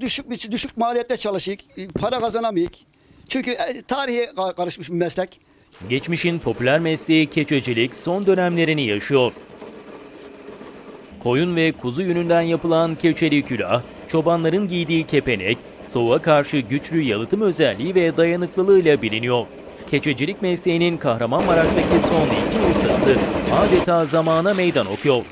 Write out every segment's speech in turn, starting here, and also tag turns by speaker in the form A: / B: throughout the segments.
A: Düşük bir düşük maliyette çalışık, para kazanamayık. Çünkü e, tarihe kar- karışmış bir meslek.
B: Geçmişin popüler mesleği keçecilik son dönemlerini yaşıyor. Koyun ve kuzu yününden yapılan keçeli külah, çobanların giydiği kepenek, soğuğa karşı güçlü yalıtım özelliği ve dayanıklılığıyla biliniyor. Keçecilik mesleğinin Kahramanmaraş'taki son iki ustası adeta zamana meydan okuyor.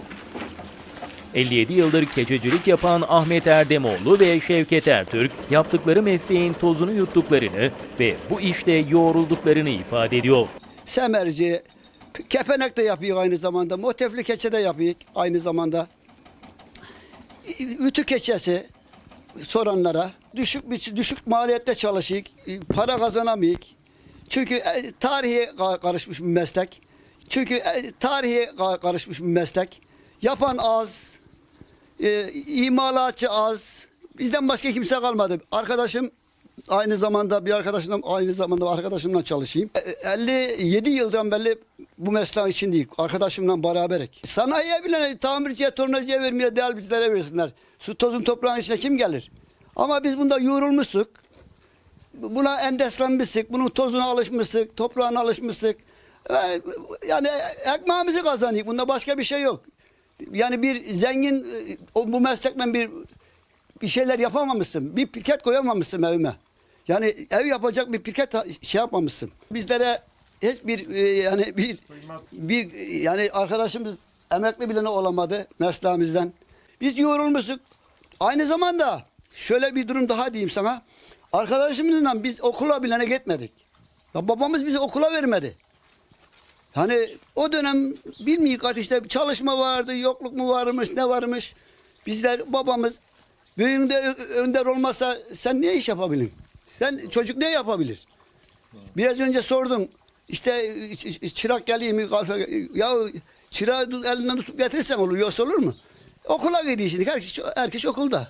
B: 57 yıldır keçecilik yapan Ahmet Erdemoğlu ve Şevket Ertürk yaptıkları mesleğin tozunu yuttuklarını ve bu işte yoğrulduklarını ifade ediyor.
A: Semerci, kepenek de yapıyor aynı zamanda. Motifli keçe de yapıyor aynı zamanda. Ütü keçesi soranlara düşük düşük maliyette çalışık, para kazanamayık. Çünkü e, tarihe kar- karışmış bir meslek. Çünkü e, tarihe kar- karışmış bir meslek. Yapan az, e, imalatçı az. Bizden başka kimse kalmadı. Arkadaşım aynı zamanda bir arkadaşımla aynı zamanda arkadaşımla çalışayım. E, 57 yıldan beri bu mesleğin içindeyim. Arkadaşımla beraberek. Sanayiye bile tamirciye, tornacıya vermeye, delbicilere versinler. Su tozun toprağın içine kim gelir? Ama biz bunda yoğrulmuştuk. Buna endeslenmişsik, bunun tozuna alışmışık, toprağına alışmışık. E, Yani ekmeğimizi kazanıyık. Bunda başka bir şey yok. Yani bir zengin e, o bu meslekten bir bir şeyler yapamamışsın. Bir pirket koyamamışsın evime. Yani ev yapacak bir pirket şey yapmamışsın. Bizlere hiçbir e, yani bir bir yani arkadaşımız emekli bile olamadı mesleğimizden. Biz yorulmuştuk. Aynı zamanda şöyle bir durum daha diyeyim sana. Arkadaşımızla biz okula bile gitmedik. Ya babamız bizi okula vermedi. Hani o dönem artık işte çalışma vardı, yokluk mu varmış, ne varmış. Bizler babamız büyüğünde önder olmasa sen ne iş yapabilin? Sen çocuk ne yapabilir? Biraz önce sordum. İşte çırak geleyim mi ya çırağı elinden tutup getirirsen olur yoksa olur mu? Okula gidiyor şimdi herkes, herkes okulda.